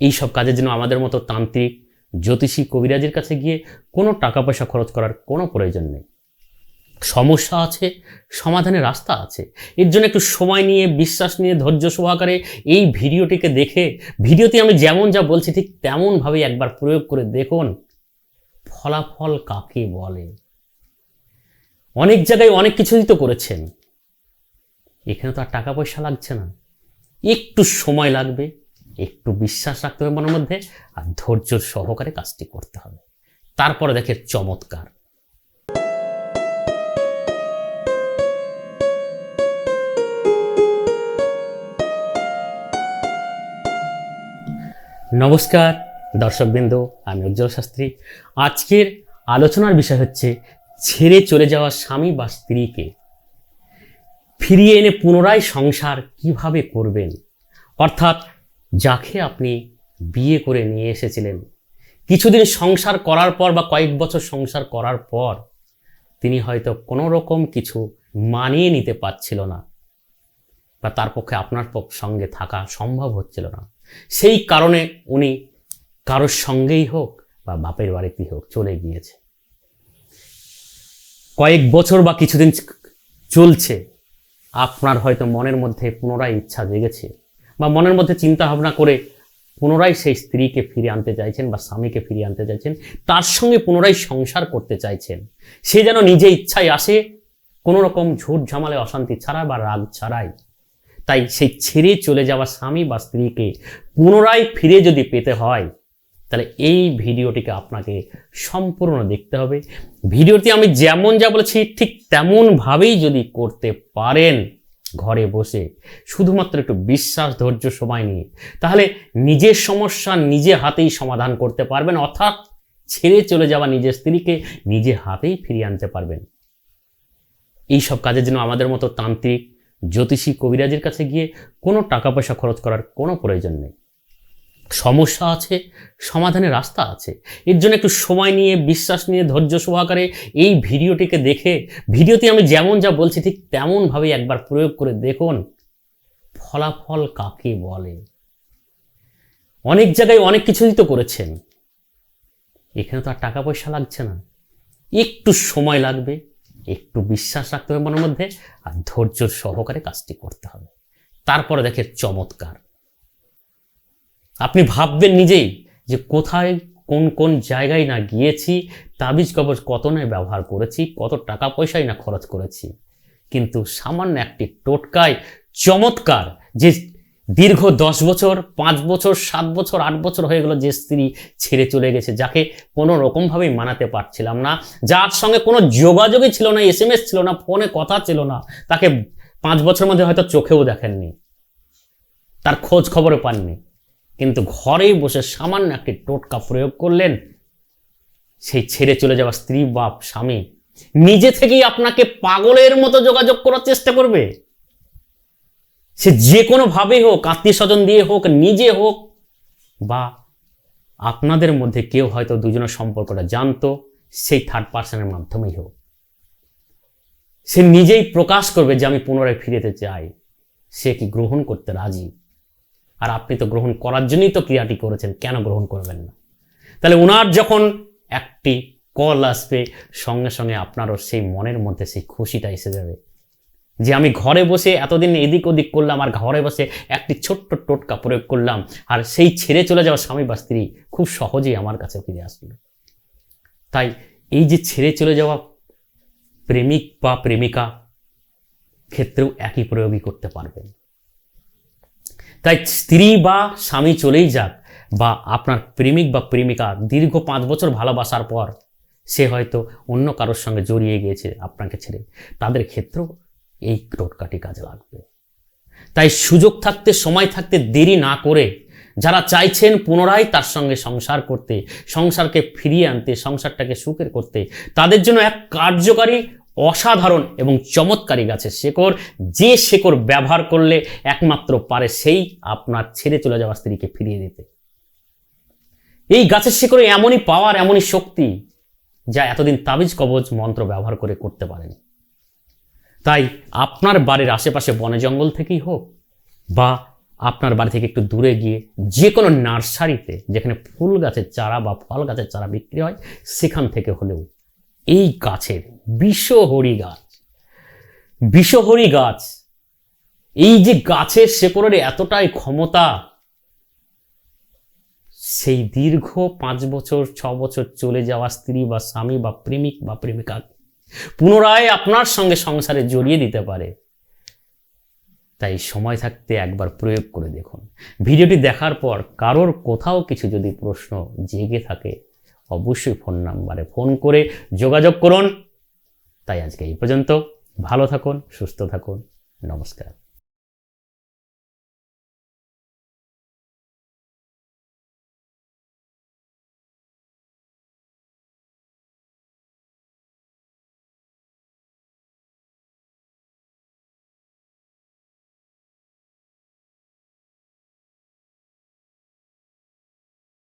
এই সব কাজের জন্য আমাদের মতো তান্ত্রিক, জ্যোতিষী, কবিরাজের কাছে গিয়ে কোনো টাকা পয়সা খরচ করার কোনো প্রয়োজন নেই। সমস্যা আছে, সমাধানের রাস্তা আছে। এর জন্য একটু সময় নিয়ে, বিশ্বাস নিয়ে, ধৈর্য সহকারে এই ভিডিওটিকে দেখে, ভিডিওতে আমি যেমন যা বলছি ঠিক তেমনভাবেই একবার প্রয়োগ করে দেখুন, ফলাফল কাকে বলে। অনেক জায়গায় অনেক কিছুই তো করেছেন। এখানে তো আর টাকা পয়সা লাগছে না। একটু সময় লাগবে। একটু বিশ্বাস রাখতে হবে মনের মধ্যে আর ধৈর্য সহকারে কাজটি করতে হবে। তারপরে দেখে চমৎকার। নমস্কার, দর্শকবৃন্দ, আমি উজ্জ্বল শাস্ত্রী। আজকের আলোচনার বিষয় হচ্ছে, ছেড়ে চলে যাওয়া স্বামী বা স্ত্রীকে ফিরিয়ে এনে পুনরায় সংসার কীভাবে করবেন? অর্থাৎ যাকে আপনি বিয়ে করে নিয়ে এসেছিলেন। কিছুদিন সংসার করার পর বা কয়েক বছর সংসার করার পর তিনি হয়তো কোনো রকম কিছু মানিয়ে নিতে পারছিল না বা তার পক্ষে আপনার সঙ্গে থাকা সম্ভব হচ্ছিল না। সেই কারণে উনি কারোর সঙ্গেই হোক বা বাপের বাড়িতেই হোক চলে গিয়েছে। কয়েক বছর বা কিছুদিন চলছে, আপনার হয়তো মনের মধ্যে পুনরায় ইচ্ছা জেগেছে। বা মনের মধ্যে চিন্তা ভাবনা করে পুনরায় সেই স্ত্রীকে ফিরে আনতে চাইছেন বা স্বামীকে ফিরিয়ে আনতে চাইছেন, তার সঙ্গে পুনরায় সংসার করতে চাইছেন, সে যেন নিজে ইচ্ছায় আসে, কোনো রকম ঝুট ঝামালে, অশান্তি ছাড়া বা রাগ ছাড়াই। তাই সেই ছেড়ে চলে যাওয়া স্বামী বা স্ত্রীকে পুনরায় ফিরে যদি পেতে হয়, তাহলে এই ভিডিওটিকে আপনাকে সম্পূর্ণ দেখতে হবে। ভিডিওটি আমি যেমন যা বলেছি ঠিক তেমনভাবেই যদি করতে পারেন ঘরে বসে শুধুমাত্র একটু বিশ্বাস, ধৈর্য, সময় নিয়ে, তাহলে নিজের সমস্যা নিজে হাতেই সমাধান করতে পারবেন, অর্থাৎ ছেড়ে চলে যাওয়া নিজের স্ত্রীকে নিজে হাতেই ফিরিয়ে আনতে পারবেন। এই সব কাজের জন্য আমাদের মতো তান্ত্রিক, জ্যোতিষী, কবিরাজের কাছে গিয়ে কোনো টাকা পয়সা খরচ করার কোনো প্রয়োজন নেই। সমস্যা আছে, সমাধানের রাস্তা আছে। এর জন্য একটু সময় নিয়ে, বিশ্বাস নিয়ে, ধৈর্য সহকারে এই ভিডিওটিকে দেখে, ভিডিওতে আমি যেমন যা বলছি ঠিক তেমনভাবেই একবার প্রয়োগ করে দেখুন, ফলাফল কাকে বলে। অনেক জায়গায় অনেক কিছুই তো করেছেন। এখানে তো আর টাকা পয়সা লাগছে না। একটু সময় লাগবে, একটু বিশ্বাস রাখতে হবে মনের মধ্যে, আর ধৈর্য সহকারে কাজটি করতে হবে। তারপরে দেখে চমৎকার। আপনি ভাববেন নিজেই যে কোথায়, কোন কোন জায়গায় না গিয়েছি, তাবিজ কবজ কত না ব্যবহার করেছি, কত টাকা পয়সাই না খরচ করেছি। কিন্তু সামান্য একটি টোটকায় চমৎকার যে দীর্ঘ দশ বছর, পাঁচ বছর, সাত বছর, আট বছর হয়ে গেল যে স্ত্রী ছেড়ে চলে গেছে, যাকে কোনো রকমভাবেই মানাতে পারছিলাম না। যার সঙ্গে কোনো যোগাযোগই ছিল না এস ছিল না, ফোনে কথা ছিল না, তাকে পাঁচ বছরের মধ্যে হয়তো চোখেও দেখেননি। তার খোঁজ খবরও পাননি। কিন্তু ঘরেই বসে সামান্য একটি টোটকা প্রয়োগ করলেন, সেই ছেড়ে চলে যাওয়া স্ত্রী, বাপ, স্বামী নিজে থেকেই আপনাকে পাগলের মতো যোগাযোগ করার চেষ্টা করবে। সে যে কোনোভাবেই হোক আত্মীয় স্বজন দিয়ে হোক, নিজে হোক, বা আপনাদের মধ্যে কেউ হয়তো দুজনের সম্পর্কটা জানতো, সেই থার্ড পার্সনের মাধ্যমেই হোক। সে নিজেই প্রকাশ করবে যে আমি পুনরায় ফিরেতে চাই। সে কি গ্রহণ করতে রাজি? আর আপনি তো গ্রহণ করার জন্যই তো ক্রিয়াটি করেছেন, কেন গ্রহণ করবেন না? তাহলে ওনার যখন একটি কল আসবে, সঙ্গে সঙ্গে আপনারও সেই মনের মধ্যে সেই খুশিটা এসে যাবে। যে আমি ঘরে বসে এতদিন এদিক ওদিক করলাম, আর ঘরে বসে একটি ছোট্ট টোটকা প্রয়োগ করলাম, আর সেই ছেড়ে চলে যাওয়া স্বামী বা স্ত্রী খুব সহজেই আমার কাছে ফিরে আসলো। তাই এই যে ছেড়ে চলে যাওয়া প্রেমিক বা প্রেমিকা ক্ষেত্রেও একই প্রয়োগই করতে পারবেন। তাই স্ত্রী বা স্বামী চলেই যাক, বা আপনার প্রেমিক বা প্রেমিকা দীর্ঘ পাঁচ বছর ভালোবাসার পর সে হয়তো অন্য কারোর সঙ্গে জড়িয়ে গিয়েছে আপনাকে ছেড়ে। তাদের ক্ষেত্রেও এই টোটকাটি কাজে লাগবে। তাই সুযোগ থাকতে, সময় থাকতে দেরি না করে যারা চাইছেন পুনরায় তার সঙ্গে সংসার করতে, সংসারকে ফিরিয়ে আনতে, সংসারটাকে সুখের করতে, তাদের জন্য এক কার্যকারী অসাধারণ এবং চমৎকারী গাছের শেকড়। যে শেকড় ব্যবহার করলে একমাত্র পারে সেই আপনার ছেড়ে চলে যাওয়া স্ত্রীকে ফিরিয়ে দিতে। এই গাছের শেকড়ে এমনই পাওয়ার, এমনই শক্তি যা এতদিন তাবিজ, কবজ, মন্ত্র ব্যবহার করে করতে পারেন। তাই আপনার বাড়ির আশেপাশে বনে জঙ্গল থেকেই হোক বা আপনার বাড়ি থেকে একটু দূরে গিয়ে যে কোনো নার্সারিতে যেখানে ফুল গাছের চারা বা ফল গাছের চারা বিক্রি হয়, সেখান থেকে হলেও এই গাছের বিষহরি গাছ। বিষহরি গাছ, এই যে গাছের শেকড়ের এতটাই ক্ষমতা, সেই দীর্ঘ পাঁচ বছর, ছ বছর চলে যাওয়া স্ত্রী বা স্বামী বা প্রেমিক বা প্রেমিকা পুনরায় আপনার সঙ্গে সংসারে জড়িয়ে দিতে পারে। তাই সময় থাকতে একবার প্রয়োগ করে দেখুন। ভিডিওটি দেখার পর কারোর কোথাও কিছু যদি প্রশ্ন জেগে থাকে অবশ্যই ফোন নাম্বারে ফোন করে যোগাযোগ করুন। তাই আজকে এই পর্যন্ত। ভালো থাকুন, সুস্থ থাকুন। নমস্কার।